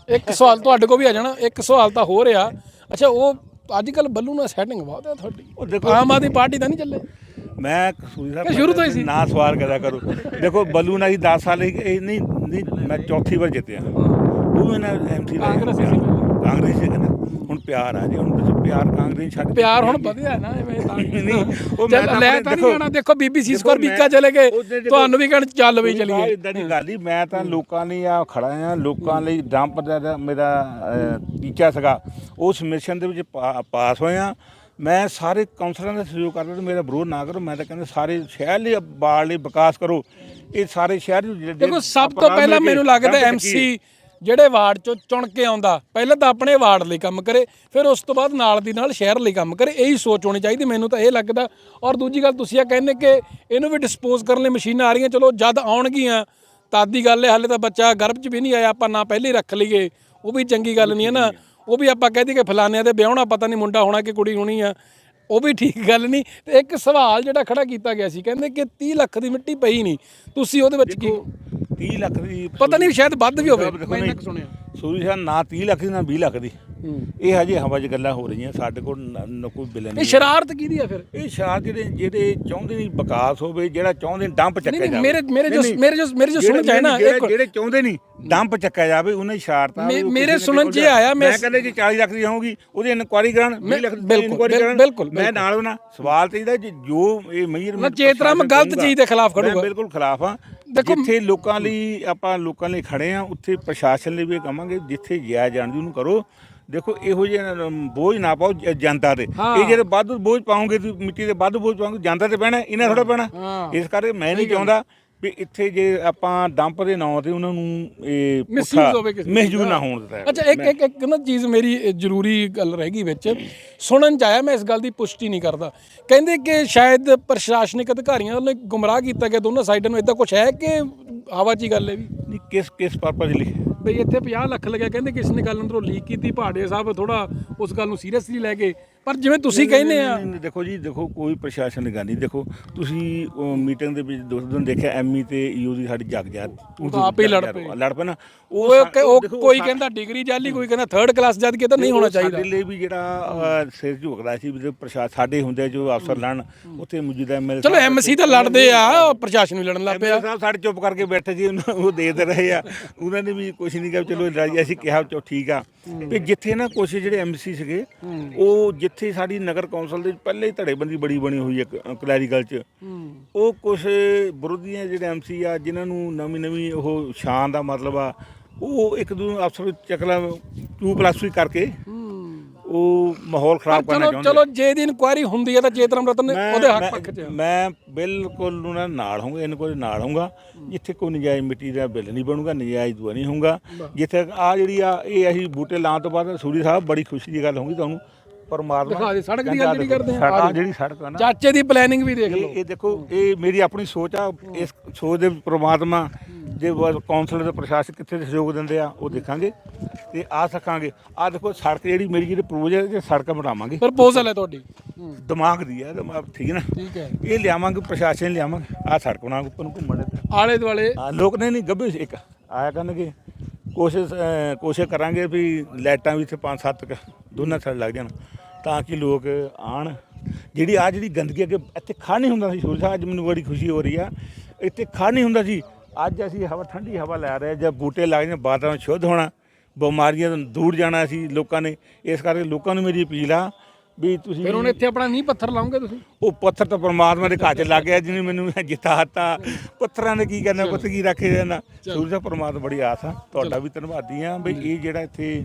ਇੱਕ ਸਵਾਲ ਤੁਹਾਡੇ ਕੋਲ ਵੀ ਆ ਜਾਣਾ। ਇੱਕ ਸਵਾਲ ਤਾਂ ਹੋ ਰਿਹਾ। ਅੱਛਾ ਉਹ ਅੱਜ ਕੱਲ ਬੱਲੂ ਨਾਲ ਸੈਟਿੰਗ ਬਹੁਤ ਹੈ ਤੁਹਾਡੀ। ਉਹ ਦੇਖੋ ਆਮ ਆਦਮੀ ਪਾਰਟੀ ਤਾਂ ਨਹੀਂ ਚੱਲੇ। ਮੈਂ ਸੂਰੀ ਸਾਹਿਬ ਇਹ ਸ਼ੁਰੂ ਤੋਂ ਹੀ ਸੀ। ਨਾ ਸਵਾਲ ਕਰਿਆ ਕਰੋ। ਦੇਖੋ ਬੱਲੂ ਨਾਲ ਹੀ 10 ਸਾਲ ਹੀ ਇਹ ਨਹੀਂ ਨਹੀਂ ਮੈਂ ਚੌਥੀ ਵਾਰ ਜਿੱਤਿਆ। ਉਹ ਵੀ ਨਾ ਐਮਸੀ ਕਾਂਗਰਸੀ ਸੀ। ਕਾਂਗਰਸ ਸੀ ਕਹਿੰਦਾ। ਹੁਣ ਪਿਆਰ ਆ ਜੀ ਹੁਣ ਤੁਸੀਂ ਪਿਆਰ ਕਾਂਗਰਸ ਛੱਡ ਪਿਆਰ ਹੁਣ ਵਧਿਆ ਨਾ ਐਵੇਂ ਤਾਂ ਨਹੀਂ, ਉਹ ਮੈਂ ਤਾਂ ਲੈ ਤਾਂ ਨਹੀਂ ਜਾਣਾ ਦੇਖੋ ਬੀਬੀਸੀ ਸਕੋਰ ਬੀਕਾ ਚਲੇ ਗਏ ਤੁਹਾਨੂੰ ਵੀ ਕਹਿਣ ਚੱਲ ਵੀ ਚਲੀਏ ਇਦਾਂ ਦੀ ਗੱਲ ਹੀ ਮੈਂ ਤਾਂ ਲੋਕਾਂ ਲਈ ਆ ਖੜਾ ਆ ਲੋਕਾਂ ਲਈ ਡੰਪ ਦਾ ਮੇਰਾ ਟੀਚਾ ਸੀਗਾ। ਉਸ ਮਿਸ਼ਨ ਦੇ ਵਿੱਚ ਪਾਸ ਹੋਇਆ ਮੈਂ ਸਾਰੇ ਕਾਉਂਸਲਰਾਂ ਦਾ ਸਹਿਯੋਗ ਕਰਦਾ ਤੇ ਮੇਰਾ ਵਿਰੋਧ ਨਾ ਕਰੋ ਮੈਂ ਤਾਂ ਕਹਿੰਦਾ ਸਾਰੇ ਸ਼ਹਿਰ ਲਈ ਬਾੜ ਲਈ ਵਿਕਾਸ ਕਰੋ। ਇਹ ਸਾਰੇ ਸ਼ਹਿਰ ਨੂੰ ਜਿਹੜੇ ਦੇਖੋ ਸਭ ਤੋਂ ਪਹਿਲਾਂ ਮੈਨੂੰ ਲੱਗਦਾ। ਐਮਸੀ ਜਿਹੜੇ ਵਾਰਡ ਚੋਂ ਚੁਣ ਕੇ ਆਉਂਦਾ, ਪਹਿਲਾਂ ਤਾਂ ਆਪਣੇ ਵਾਰਡ ਲਈ ਕੰਮ ਕਰੇ, ਫਿਰ ਉਸ ਤੋਂ ਬਾਅਦ ਨਾਲ ਦੀ ਨਾਲ ਸ਼ਹਿਰ ਲਈ ਕੰਮ ਕਰੇ, ਇਹੀ ਸੋਚ ਹੋਣੀ ਚਾਹੀਦੀ, ਮੈਨੂੰ ਤਾਂ ਇਹ ਲੱਗਦਾ। ਔਰ ਦੂਜੀ ਗੱਲ ਤੁਸੀਂ ਆ ਕਹਿੰਦੇ ਕਿ ਇਹਨੂੰ ਵੀ ਡਿਸਪੋਜ਼ ਕਰਨ ਲਈ ਮਸ਼ੀਨਾਂ ਆ ਰਹੀਆਂ, ਚਲੋ ਜਦ ਆਉਣਗੀਆਂ, ਤਦ ਦੀ ਗੱਲ ਹੈ, ਹਾਲੇ ਤਾਂ ਬੱਚਾ ਗਰਭ 'ਚ ਵੀ ਨਹੀਂ ਆਇਆ, ਆਪਾਂ ਨਾ ਪਹਿਲੇ ਰੱਖ ਲਈਏ, ਉਹ ਵੀ ਚੰਗੀ ਗੱਲ ਨਹੀਂ ਹੈ ਨਾ। ਉਹ ਵੀ ਆਪਾਂ ਕਹਿ ਦਈਏ ਕਿ ਫਲਾਨਿਆਂ ਦੇ ਵਿਆਹਣਾ, ਪਤਾ ਨਹੀਂ ਮੁੰਡਾ ਹੋਣਾ ਕਿ ਕੁੜੀ ਹੋਣੀ ਆ, ਉਹ ਵੀ ਠੀਕ ਗੱਲ ਨਹੀਂ। ਤੇ ਇੱਕ ਸਵਾਲ ਜਿਹੜਾ ਖੜਾ ਕੀਤਾ ਗਿਆ ਸੀ, ਕਹਿੰਦੇ ਕਿ 30 ਲੱਖ ਦੀ ਮਿੱਟੀ ਪਈ ਨਹੀਂ, ਤੁਸੀਂ ਉਹਦੇ ਵਿੱਚ ਕੀ 30 ਲੱਖ ਦੀ ਪਤਾ ਨਹੀਂ ਸ਼ਾਇਦ ਵੱਧ ਵੀ ਹੋਵੇ। ਮੈਂ ਇੰਨਾ ਨਹੀਂ, ਕੁ ਸੁਣਿਆ। ਸੂਰੀ ਸਾਹਿਬ ਨਾ 30 ਲੱਖ ਦੀ ਨਾ 20 ਲੱਖ ਦੀ। ਇਹ ਹਜੇ ਹਵਾ 'ਚ ਗੱਲਾਂ ਹੋ ਰਹੀਆਂ ਸਾਡੇ ਕੋਲ ਨ- ਨ ਕੋਈ ਬਿੱਲ ਇਹ ਨਹੀਂ ਸ਼ਰਾਰਤ ਕਿਹਦੀ ਆ ਫਿਰ? ਇਹ ਸ਼ਾਹ ਜਿਹੜੇ ਜਿਹੜੇ ਚਾਹੁੰਦੇ ਨਹੀਂ ਵਿਕਾਸ ਹੋਵੇ ਜਿਹੜਾ ਚਾਹੁੰਦੇ ਨੇ ਡੰਪ ਨਹੀਂ ਚੱਕਿਆ ਨਹੀਂ ਜਾਵੇ। ਮੇਰੇ ਮੇਰੇ ਜੋ ਨਹੀਂ, ਮੇਰੇ ਜੋ ਮੇਰੇ ਜੋ ਜਿਹੜੇ- ਸੁਣ ਚਾਹੇ ਨਾ ਜਿਹੜੇ- ਇੱਕ ਜਿਹੜੇ ਚਾਹੁੰਦੇ ਨਹੀਂ ਡੰਪ ਚੱਕਿਆ ਜਾਵੇ ਉਹਨਾਂ ਸ਼ਾਰਤਾਂ ਮੇ- ਮੇਰੇ ਸੁਣਨ 'ਚ ਆਇਆ, ਮੈਂ- ਮੈਂ ਕਹਿੰਦਾ ਜੀ 40 ਲੱਖ ਦੀ ਹੋਊਗੀ ਉਹਦੀ ਇਨਕੁਆਰੀ ਕਰਨ 20 ਲੱਖ ਦੀ ਬਿਲਕੁਲ, ਇਨਕੁਆਰੀ ਬਿਲ- ਕਰਨ ਬਿਲਕੁਲ, ਮੈਂ ਬਿਲਕੁਲ। ਨਾਲ ਉਹਨਾਂ ਸਵਾਲ ਤੇ ਇਹਦਾ ਜੀ ਜੋ ਇਹ ਮਈਰ ਨਾ ਚੇਤਰਾਮ ਗਲਤ ਚੀਜ਼ ਦੇ ਖਿਲਾਫ ਖੜੂਗਾ। ਮੈਂ ਬਿਲਕੁਲ ਖਿਲਾਫ ਆ ਦੇਖੋ- ਜਿੱਥੇ ਲੋਕਾਂ ਲਈ ਆਪਾਂ ਲੋਕਾਂ ਲਈ ਖੜੇ ਆ ਉੱਥੇ ਪ੍ਰਸ਼ਾਸਨ ਲਈ ਵੀ ਕਹਾਂਗੇ ਜਿੱਥੇ ਜਾਇਜ਼ ਜਾਣਦੀ ਉਹਨੂੰ ਕਰੋ। ਦੇਖੋ ਇਹੋ ਜਿਹੇ ਬੋਝ ਨਾ ਪਾਓ ਜਨਤਾ ਤੇ। ਇਹ ਜਿਹੜੇ ਵਾਧੂ ਬੋਝ ਪਾਉਂਗੇ ਤੁਸੀਂ ਮਿੱਟੀ ਦੇ ਵਾਧੂ ਬੋਝ ਪਾਉਂਗੇ ਜਨਤਾ ਤੇ ਪੈਣਾ ਇਹਨਾਂ ਥੋੜਾ ਪੈਣਾ। ਇਸ ਕਰਕੇ ਮੈਂ ਨਹੀਂ ਚਾਹੁੰਦਾ ਵੀ ਇੱਥੇ ਜੇ ਆਪਾਂ ਡੰਪ ਦੇ ਨਾਂ ਤੇ ਉਹਨਾਂ ਨੂੰ ਇਹ ਮਿਸਯੂਜ਼ ਹੋਵੇ ਕਿਸੇ ਮਿਸਯੂਜ਼ ਨਾ ਹੋਣ ਦਿੱਤਾ ਅੱਛਾ ਇੱਕ ਇੱਕ ਇੱਕ ਨਾ ਚੀਜ਼ ਮੇਰੀ ਇਹ ਜ਼ਰੂਰੀ ਗੱਲ ਰਹਿ ਗਈ ਵਿੱਚ। ਸੁਣਨ ਚ ਆਇਆ ਮੈਂ ਇਸ ਗੱਲ ਦੀ ਪੁਸ਼ਟੀ ਨਹੀਂ ਕਰਦਾ। ਕਹਿੰਦੇ ਕਿ ਸ਼ਾਇਦ ਪ੍ਰਸ਼ਾਸਨਿਕ ਅਧਿਕਾਰੀਆਂ ਵੱਲੋਂ ਗੁੰਮਰਾਹ ਕੀਤਾ ਗਿਆ ਦੋਨੋਂ ਸਾਈਡਾਂ ਨੂੰ ਇਦਾਂ ਕੁਝ ਹੈ ਕਿ ਹਵਾ 'ਚ ਹੀ ਗੱਲ ਹੈ ਵੀ? ਨਹੀਂ ਕਿਸ ਕਿਸ ਪਰਪਸ ਲਈ? ਬਈ ਇੱਥੇ 50 ਲੱਖ ਲੱਗਿਆ ਕਹਿੰਦੇ ਕਿਸ ਨੇ ਗੱਲ ਅੰਦਰੋਂ ਲੀਕ ਕੀਤੀ ਪਹਾੜੇ ਸਾਹਿਬ ਥੋੜਾ ਉਸ ਗੱਲ ਨੂੰ ਸੀਰੀਅਸਲੀ ਲੈ ਕੇ ਪਰ ਜਿਵੇਂ ਤੁਸੀਂ ਕਹਿੰਦੇ ਆ ਨਹੀਂ, ਨਹੀਂ, ਦੇਖੋ ਜੀ ਦੇਖੋ ਕੋਈ ਪ੍ਰਸ਼ਾਸਨ ਦੀ ਗੱਲ ਨਹੀਂ। ਦੇਖੋ ਤੁਸੀਂ ਮੀਟਿੰਗ ਦੇ ਵਿੱਚ ਦੋ ਦਿਨ ਦੇਖਿਆ ਐਮਈ ਤੇ ਈਓ ਦੀ ਸਾਡੀ ਜਗ ਜਾ ਤਾਂ ਆਪੇ ਹੀ ਲੜ ਪਏ। ਲੜ ਪਏ ਨਾ। ਉਹ ਸਾ- ਉਹ ਦੇਖੋ, ਕੋਈ ਸਾ- ਕਹਿੰਦਾ ਡਿਗਰੀ ਜਾਲੀ ਕੋਈ ਕਹਿੰਦਾ ਥਰਡ ਕਲਾਸ ਜਦ ਕਿ ਇਹ ਤਾਂ ਨਹੀਂ ਹੋਣਾ ਉਹ ਚਾਹੀਦਾ। ਸਾਡੇ ਲਈ ਵੀ ਜਿਹੜਾ ਸਿਰ ਝੁਕਦਾ ਸੀ ਵੀ ਪ੍ਰਸ਼ਾਸਨ ਸਾਡੇ ਹੁੰਦੇ ਜੋ ਅਫਸਰ ਲੜਨ ਉੱਥੇ ਮੌਜੂਦਾ ਐਮਐਲਏ ਚਲੋ ਐਮਸੀ ਤਾਂ ਲੜਦੇ ਆ ਪ੍ਰਸ਼ਾਸਨ ਵੀ ਲੜਨ ਲੱਗ ਪਿਆ। ਸਾਹਿਬ ਸਾਡੇ ਚੁੱਪ ਕਰਕੇ ਬੈਠੇ ਸੀ ਉਹਨਾਂ- ਉਹ ਦੇਖਦੇ ਰਹੇ ਆ। ਉਹਨਾਂ ਨੇ ਵੀ ਕੁਝ ਨਹੀਂ ਕਿਹਾ ਚਲੋ ਲੜਾਈ ਅਸੀਂ ਕਿਹਾ ਚਲੋ ਠੀਕ ਆ। ਵੀ ਜਿੱਥੇ ਨਾ ਕੁਛ ਜਿਹੜੇ ਐਮਸੀ ਸੀਗੇ ਉਹ ਜਿੱਥੇ ਸਾਡੀ ਨਗਰ ਕੌਂਸਲ ਦੇ ਪਹਿਲੇ ਹੀ ਧੜੇਬੰਦੀ ਬੜੀ ਬਣੀ ਹੋਈ ਹੈ ਕਲੈਰੀਕਲ ਚ। ਉਹ ਕੁਝ ਵਿਰੋਧੀਆਂ ਜਿਹੜੇ ਐਮਸੀ ਆ ਜਿਨ੍ਹਾਂ ਨੂੰ ਨਵੀਂ ਨਵੀਂ ਉਹ ਸ਼ਾਨ ਦਾ ਮਤਲਬ ਆ ਉਹ ਇੱਕ ਦੂਜੇ ਅਫਸਰ ਚੱਕਲਾ 2+2 ਕਰਕੇ ਉਹ ਮਾਹੌਲ ਖਰਾਬ ਕਰਨਾ ਚਾਹੁੰਦੇ। ਚਲੋ ਜੇ ਦੀ ਇਨਕੁਆਇਰੀ ਹੁੰਦੀ ਹੈ ਤਾਂ ਚੇਤਰਾਮ ਰਤਨ ਨੇ ਉਹਦੇ ਹੱਕ ਪੱਖ 'ਚ। ਮੈਂ ਬਿਲਕੁਲ ਉਹਨਾਂ ਨਾਲ ਹੋਊਗਾ ਇਹਨਾਂ ਕੋਲ ਨਾਲ ਹੋਊਗਾ। ਜਿੱਥੇ ਕੋਈ ਨਜਾਇਜ਼ ਮਿੱਟੀ ਦਾ ਬਿੱਲ ਨਹੀਂ ਬਣੂਗਾ ਨਜਾਇਜ਼ ਦੂਆ ਨਹੀਂ ਹੋਊਗਾ। ਜਿੱਥੇ ਆ ਜਿਹੜੀ ਆ ਇਹ ਅਸੀਂ ਬੂਟੇ ਲਾਉਣ ਤੋਂ ਬਾਅਦ ਸੂਰੀ ਸਾਹਿਬ ਬੜੀ ਖੁਸ਼ੀ ਦੀ ਗੱਲ ਹੋਊਗੀ ਤੁਹਾਨੂੰ। ਪਰਮਾਤਮਾ ਦਿਖਾ ਦੇ, ਸੜਕ ਦੀ ਗੱਲ ਜਿਹੜੀ ਕਰਦੇ ਆਹ ਜਿਹੜੀ ਸੜਕ ਆ ਨਾ। ਚਾਚੇ ਦੀ ਪਲੈਨਿੰਗ ਵੀ ਦੇਖ ਲਓ। ਇਹ ਦੇਖੋ ਇਹ ਮੇਰੀ ਆਪਣੀ ਸੋਚ ਆ ਇਸ ਸੋਚ ਦੇ ਪ੍ਰਮਾਤਮਾ ਜੇ ਕੌਂਸਲ ਦੇ ਪ੍ਰਸ਼ਾਸਕ ਕਿੱਥੇ ਸਹਿਯੋਗ ਦਿੰਦੇ ਆ ਉਹ ਦੇਖਾਂਗੇ ਤੇ ਆ ਸਕਾਂਗੇ ਆ ਦੇਖੋ ਸੜਕ ਜਿਹੜੀ ਮੇਰੀ ਜਿਹੜੀ ਪ੍ਰੋਜੈਕਟ ਜੇ ਸੜਕ ਬਣਾਵਾਂਗੇ। ਪ੍ਰਪੋਜ਼ਲ ਹੈ ਤੁਹਾਡੀ। ਦਿਮਾਗ ਦੀ ਹੈ ਦਿਮਾਗ ਠੀਕ ਹੈ ਨਾ? ਠੀਕ ਹੈ। ਇਹ ਲਿਆਵਾਂਗੇ ਪ੍ਰਸ਼ਾਸਨ ਲਿਆਵਾਂਗੇ। ਆ ਸੜਕ ਬਣਾ ਕੇ ਉੱਪਰ ਨੂੰ ਘੁੰਮਣ ਦੇ ਆਲੇ ਦੁਆਲੇ। ਲੋਕ ਨੇ ਨਹੀਂ ਗੱਭੇ ਇੱਕ ਆਇਆ ਕਰਨਗੇ। ਕੋਸ਼ਿਸ਼ ਕੋਸ਼ਿਸ਼ ਕਰਾਂਗੇ ਵੀ ਲਾਈਟਾਂ ਵੀ ਇੱਥੇ ਪੰਜ ਸੱਤ ਕੁ ਦੋਨਾਂ ਸਾਈਡ ਲੱਗ ਜਾਣ। ਤਾਂ ਕਿ ਲੋਕ ਆਣ। ਜਿਹੜੀ ਆ ਜਿਹੜੀ ਗੰਦਗੀ ਅੱਗੇ ਇੱਥੇ ਖਾ ਨਹੀਂ ਹੁੰਦਾ ਸੀ ਸੂਰਜ ਸਾਹਿਬ ਅੱਜ ਮੈਨੂੰ ਬੜੀ ਖੁਸ਼ੀ ਹੋ ਰਹੀ ਆ। ਇੱਥੇ ਖਾ ਨਹੀਂ ਹੁੰਦਾ ਸੀ। ਅੱਜ ਅਸੀਂ ਹਵਾ ਠੰਡੀ ਹਵਾ ਲੈ ਰਹੇ। ਜਦ ਬੂਟੇ ਲੱਗ ਜਾਣ ਵਾਤਾਵਰਨ ਸ਼ੁੱਧ ਹੋਣਾ ਬਿਮਾਰੀਆਂ ਤੋਂ ਦੂਰ ਜਾਣਾ ਸੀ ਲੋਕਾਂ ਨੇ। ਇਸ ਕਰਕੇ ਲੋਕਾਂ ਨੂੰ ਮੇਰੀ ਅਪੀਲ ਆ ਵੀ ਤੁਸੀਂ ਫਿਰ ਹੁਣ ਇੱਥੇ ਆਪਣਾ ਨੀਂਹ ਪੱਥਰ ਲਾਉਂਗੇ ਤੁਸੀਂ? ਉਹ ਪੱਥਰ ਤਾਂ ਪਰਮਾਤਮਾ ਦੇ ਘਰ ਚ ਲੱਗ ਗਿਆ ਜਿਹਨੇ ਮੈਨੂੰ ਜਿਤਾਤਾ ਪੱਥਰਾਂ ਨੇ ਕੀ ਕਰਨਾ ਪੁੱਤ ਕੀ ਰੱਖੇ ਜਾਣਾ ਸੂਰਜ ਦਾ ਪਰਮਾਤਮਾ ਬੜੀ ਆਸ ਆ। ਤੁਹਾਡਾ ਵੀ ਧੰਨਵਾਦੀ ਆ ਬਈ ਇਹ ਜਿਹੜਾ ਇੱਥੇ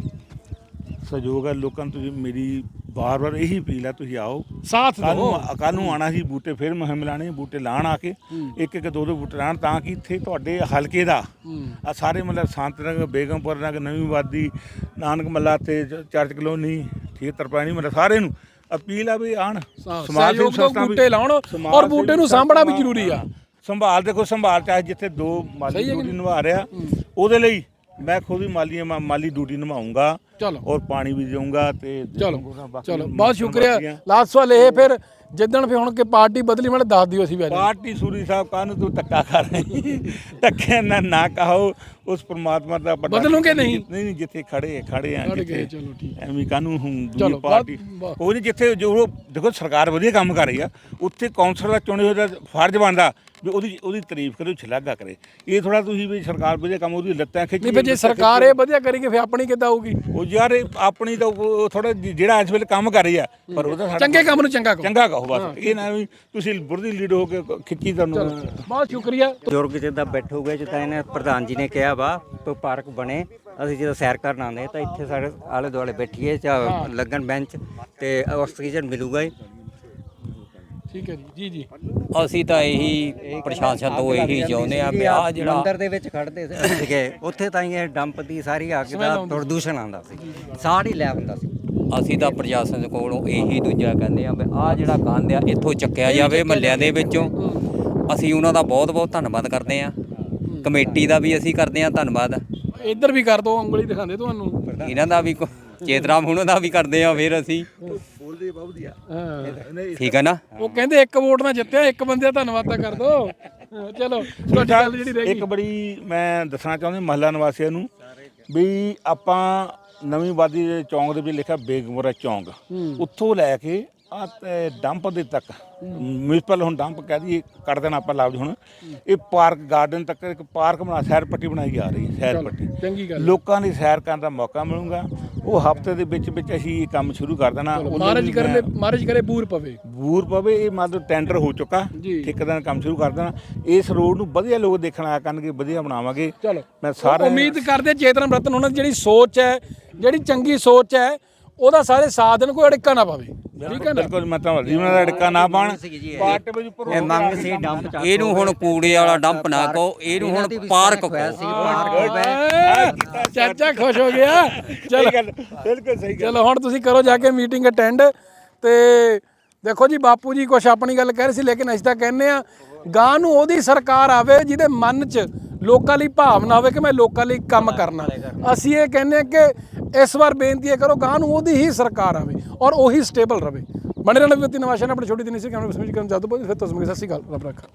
ਸਹਿਯੋਗ ਆ ਲੋਕਾਂ ਨੂੰ ਤੁਸੀਂ ਮੇਰੀ ਵਾਰ-ਵਾਰ ਇਹੀ ਅਪੀਲ ਆ ਤੁਸੀਂ ਆਓ। ਸਾਥ ਕੱਲ ਦਿਓ। ਨੂੰ ਕੱਲ ਨੂੰ ਆਣਾ ਸੀ ਬੂਟੇ ਫਿਰ ਮੁਹਿੰਮ ਲਾਣੇ ਬੂਟੇ ਲਾਣ ਆ ਕੇ ਇੱਕ ਇੱਕ ਦੋ ਦੋ ਬੂਟੇ ਲਾਣ ਤਾਂ ਕਿ ਇੱਥੇ ਤੁਹਾਡੇ ਹਲਕੇ ਦਾ ਹੂੰ। ਆ ਸਾਰੇ ਮਤਲਬ ਸੰਤਨਗਰ ਬੇਗਮਪੁਰ ਨਗਰ ਨਵੀਂ ਵਾਦੀ ਨਾਨਕ ਮੱਲਾ ਤੇ ਚ- ਚਰਚ ਕਲੋਨੀ ਠੀਕ ਤਰਪਾਣੀ ਮਤਲਬ ਸਾਰੇ ਨੂੰ ਅਪੀਲ ਆ ਵੀ ਆਣ ਸਹਿਯੋਗ ਦਿਓ, ਬੂਟੇ ਲਾਉਣ ਸਮਾਜ ਔਰ ਬੂਟੇ ਨੂੰ ਸੇਵੀ ਸਾਂਭਣਾ ਵੀ ਜ਼ਰੂਰੀ ਆ। ਸੰਭਾਲ ਦੇਖੋ ਸੰਭਾਲ ਚਾਹੇ ਜਿੱਥੇ ਦੋ ਮਾਲੀ ਹੈ ਡਿਊਟੀ ਨਿਭਾ ਰਿਹਾ ਉਹਦੇ ਲਈ ਮੈਂ ਖੁਦ ਹੀ ਮਾਲੀ ਮਾਲੀ ਡਿਊਟੀ ਨਿਭਾਉਂਗਾ ਚਲੋ। ਔਰ ਪਾਣੀ ਵੀ ਦੇਵਾਂਗਾ ਤੇ ਚਲੋ ਚਲੋ। ਬਹੁਤ ਸ਼ੁਕਰੀਆ। ਲਾਸਟ ਸਵਾਲ ਇਹ ਫਿਰ ਜਿੱਦਣ ਫਿਰ ਹੁਣ ਕਿ ਪਾਰਟੀ ਬਦਲੀ ਮੈਨੂੰ ਦੱਸ ਦਿਓ ਅਸੀਂ ਵੀ। ਪਾਰਟੀ ਸੂਰੀ ਸਾਹਿਬ ਕਾਹਨੂੰ ਤੂੰ ਧੱਕਾ ਕਰ ਰਹੀ? ਧੱਕੇ ਨਾ ਨਾ ਕਹੋ ਉਸ ਪ੍ਰਮਾਤਮਾ ਦਾ ਵੱਡਾ- ਬਦਲੂਗੇ ਨਹੀਂ? ਨਹੀਂ ਨਹੀਂ ਜਿੱਥੇ ਖੜੇ ਖੜੇ ਆ ਜਿੱਥੇ ਚਲੋ ਠੀਕ ਐਵੇਂ ਕਾਹਨੂੰ ਹੁਣ ਦੂਜੀ ਪਾਰਟੀ? ਕੋਈ ਨਹੀਂ ਜਿੱਥੇ ਜੋ ਉਹ- ਦੇਖੋ ਸਰਕਾਰ ਵਧੀਆ ਕੰਮ ਕਰ ਰਹੀ ਆ। ਉੱਥੇ ਕੌਂਸਲਰ ਦਾ ਚੁਣੇ ਹੋਏ ਦਾ ਫਰਜ਼ ਬਣਦਾ ਵੀ ਉਹਦੀ ਉਹਦੀ ਤਾਰੀਫ ਕਰੇ ਛਲਾਗਾ ਕਰੇ। ਇਹ ਥੋੜਾ ਤੁਸੀਂ ਵੀ ਸਰਕਾਰ ਵਧੀਆ ਕੰਮ ਉਹਦੀ ਲੱਤਾਂ ਖਿੱਚ ਨਹੀਂ ਜੇ ਸਰਕਾਰ ਇਹ ਵਧੀਆ ਕਰੇਗੀ ਫਿਰ ਆਪਣੀ ਕਿੱਦਾਂ ਹੋਊਗੀ? ਉਹ ਯਾਰ ਇਹ ਆਪਣੀ ਤਾਂ ਥੋੜਾ ਜਿਹੜਾ ਇਸ ਵੇਲੇ ਕੰਮ ਕਰ ਰਹੀ ਆ ਪਰ ਉਹਦਾ ਸਾਡਾ ਚੰਗੇ ਕੰਮ ਨੂੰ ਚੰਗਾ ਕਹੋ। ਚੰਗਾ ਕਹੋ ਬਸ। ਇਹ ਨਾ ਵੀ ਤੁਸੀਂ ਬੁਰਦੀ ਲੀਡ ਹੋ ਕੇ ਖਿੱਚੀ ਤੁਹਾਨੂੰ ਬਹੁਤ ਸ਼ੁਕਰੀਆ। ਬਜ਼ੁਰਗ ਜਿੱਦਾਂ ਬੈਠੋਗੇ ਜਿੱਦਾਂ ਇਹਨੇ ਪ੍ਰਧਾਨ ਜੀ ਨੇ ਕਿਹਾ ਵਾ ਪਾਰਕ ਬਣੇ ਅਸੀਂ ਜਦੋਂ ਸੈਰ ਕਰਨ ਆਉਂਦੇ ਤਾਂ ਇੱਥੇ ਸਾਡੇ ਆਲੇ ਦੁਆਲੇ ਬੈਠੀਏ ਚਾ ਲੱਗਣ ਬੈਂਚ ਤੇ ਆਕਸੀਜਨ ਮਿਲੂਗਾ ਹੀ। ਠੀਕ ਹੈ ਜੀ ਜੀ ਜੀ। ਅਸੀਂ ਤਾਂ ਇਹੀ ਪ੍ਰਸ਼ਾਸਨ ਤੋਂ ਇਹੀ ਚਾਹੁੰਦੇ ਆ ਵੀ ਆ ਜਿਹੜਾ ਮੰਦਰ ਦੇ ਵਿੱਚ ਖੜਦੇ ਸੀ- ਸੀਗੇ ਉੱਥੇ ਤਾਂ ਇਹ ਡੰਪ ਦੀ ਸਾਰੀ ਅੱਗ ਦਾ ਪ੍ਰਦੂਸ਼ਣ ਆਉਂਦਾ ਸੀ। ਸਾੜ ਹੀ ਲੈ ਹੁੰਦਾ ਸੀ। ਅਸੀਂ ਤਾਂ ਪ੍ਰਸ਼ਾਸਨ ਦੇ ਕੋਲੋਂ ਇਹੀ ਦੂਜਾ ਕਹਿੰਦੇ ਆ ਵੀ ਆ ਜਿਹੜਾ ਗੰਦ ਆ ਇੱਥੋਂ ਚੱਕਿਆ ਜਾਵੇ ਮਹੱਲਿਆਂ ਦੇ ਵਿੱਚੋਂ। ਅਸੀਂ ਉਹਨਾਂ ਦਾ ਬਹੁਤ ਬਹੁਤ ਧੰਨਵਾਦ ਕਰਦੇ ਆ ਕਮੇਟੀ ਦਾ ਵੀ ਅਸੀਂ ਕਰਦੇ ਆ ਧੰਨਵਾਦ। ਇੱਧਰ ਵੀ ਕਰ ਦੋ ਉਂਗਲੀ ਦਿਖਾਉਂਦੇ ਤੁਹਾਨੂੰ। ਇਹਨਾਂ ਦਾ ਵੀ ਚੇਤਰਾਮ ਉਹਨਾਂ ਦਾ ਵੀ ਕਰਦੇ ਆ ਫਿਰ ਅਸੀਂ ਹਾਂ। ਠੀਕ ਹੈ ਨਾ? ਉਹ ਕਹਿੰਦੇ ਇੱਕ ਵੋਟ ਨਾਲ ਜਿੱਤਿਆ ਇੱਕ ਬੰਦੇ ਦਾ ਧੰਨਵਾਦ ਤਾਂ ਕਰ ਦੋ। ਚਲੋ ਤੁਹਾਡੀ ਗੱਲ ਜਿਹੜੀ ਰਹਿ ਇੱਕ ਬੜੀ ਮੈਂ ਦੱਸਣਾ ਚਾਹੁੰਦਾ ਮਹੱਲਾ ਨਿਵਾਸੀਆਂ ਨੂੰ ਵੀ ਆਪਾਂ ਨਵੀਂ ਵਾਦੀ ਦੇ ਚੌਂਕ ਦੇ ਵਿੱਚ ਲਿਖਿਆ ਬੇਗਮਪੁਰਾ ਚੌਂਕ। ਉੱਥੋਂ ਲੈ ਕੇ ਆ ਡੰਪ ਦੇ ਤੱਕ ਮਿਊਨਿਸਪਲ ਹੁਣ ਡੰਪ ਕਹਿ ਦਈਏ ਕਰ ਦੇਣਾ ਆਪਾਂ ਲਫ਼ਜ਼ ਹੁਣ। ਇਹ ਪਾਰਕ ਗਾਰਡਨ ਤੱਕ ਇੱਕ ਪਾਰਕ ਬਣਾ ਸੈਰ ਪੱਟੀ ਬਣਾਈ ਜਾ ਰਹੀ ਹੈ ਸੈਰ ਪੱਟੀ। ਚੰਗੀ ਗੱਲ ਲੋਕਾਂ ਦੀ ਸੈਰ ਕਰਨ ਦਾ ਮੌਕਾ ਮਿਲੂਗਾ। ਉਹ ਹਫ਼ਤੇ ਦੇ ਵਿੱਚ ਵਿੱਚ ਅਸੀਂ ਇਹ ਕੰਮ ਸ਼ੁਰੂ ਕਰ ਦੇਣਾ। ਉਦੋਂ ਮਹਾਰਾਜ ਵੀ ਕਰੇ ਮੈਂ- ਮਹਾਰਾਜ ਕਰੇ ਬੂਰ ਪਵੇ। ਬੂਰ ਪਵੇ ਇਹ ਮਤਲਬ ਟੈਂਡਰ ਹੋ ਚੁੱਕਾ। ਜੀ। ਠੇਕੇਦਾਰ ਨੇ ਕੰਮ ਸ਼ੁਰੂ ਕਰ ਦੇਣਾ। ਇਸ ਰੋਡ ਨੂੰ ਵਧੀਆ ਲੋਕ ਦੇਖਣ ਆਇਆ ਕਰਨਗੇ ਵਧੀਆ ਬਣਾਵਾਂਗੇ। ਚਲੋ। ਮੈਂ ਸਾਰੇ ਉਮੀਦ ਕਰਦੇ ਚੇਤਨ ਰਤਨ ਉਹਨਾਂ ਦੀ ਜਿਹੜੀ ਸੋਚ ਹੈ ਜਿਹੜੀ ਚੰਗੀ ਸੋਚ ਹੈ ਉਹਦਾ ਸਾਰੇ ਸਾਥ ਦੇਣ ਕੋਈ ਅੜਿੱਕਾ ਨਾ ਪਵੇ। ਠੀਕ ਹੈ ਨਾ? ਬਿਲਕੁਲ ਮੈਂ ਤਾਂ ਉਹਨਾਂ ਦਾ ਅੜਕਾ ਨਾ ਪਾਣ। ਪਾਰਟ ਵਜੇ ਉੱਪਰ ਇਹ ਮੰਗ ਸੀ ਡੰਪ ਇਹਨੂੰ ਹੁਣ ਕੂੜੇ ਵਾਲਾ ਡੰਪ ਨਾ ਕਹੋ ਇਹਨੂੰ ਹੁਣ ਪਾਰਕ ਕਹੋ ਚਾਚਾ ਖੁਸ਼ ਹੋ ਗਿਆ। ਚਲੋ। ਗੱਲ ਬਿਲਕੁਲ ਸਹੀ ਚਲੋ ਹੁਣ ਤੁਸੀਂ ਕਰੋ ਜਾ ਕੇ ਮੀਟਿੰਗ ਅਟੈਂਡ। ਤੇ ਦੇਖੋ ਜੀ ਬਾਪੂ ਜੀ ਕੁਛ ਆਪਣੀ ਗੱਲ ਕਹਿ ਰਹੇ ਸੀ ਲੇਕਿਨ ਅਸੀਂ ਤਾਂ ਕਹਿੰਦੇ ਆ ਗਾਂ ਨੂੰ ਉਹਦੀ ਸਰਕਾਰ ਆਵੇ ਜਿਹਦੇ ਮਨ 'ਚ ਲੋਕਾਂ ਲਈ ਭਾਵਨਾ ਹੋਵੇ ਕਿ ਮੈਂ ਲੋਕਾਂ ਲਈ ਕੰਮ ਕਰਨਾ। ਅਸੀਂ ਇਹ ਕਹਿੰਦੇ ਆ ਕਿ ਇਸ ਵਾਰ ਬੇਨਤੀ ਇਹ ਕਰੋ ਗਾਂ ਨੂੰ ਉਹਦੀ ਹੀ ਸਰਕਾਰ ਆਵੇ ਔਰ ਉਹੀ ਸਟੇਬਲ ਰਵੇ। ਬਣੇ ਰਹਿਣਾ ਵਿਅਕਤੀ ਨਵਾਸ਼ਾ ਨੇ ਆਪਣੀ ਛੋਟੀ ਦਿਨੀ ਸੀ ਕੈਮਰਾ ਸਮਝ ਕਰਨ। ਜਾਦੂ ਫਿਰ ਤੋਂ ਸਤਿ ਸ਼੍ਰੀ ਅਕਾਲ, ਰੱਬ ਰੱਖਾ।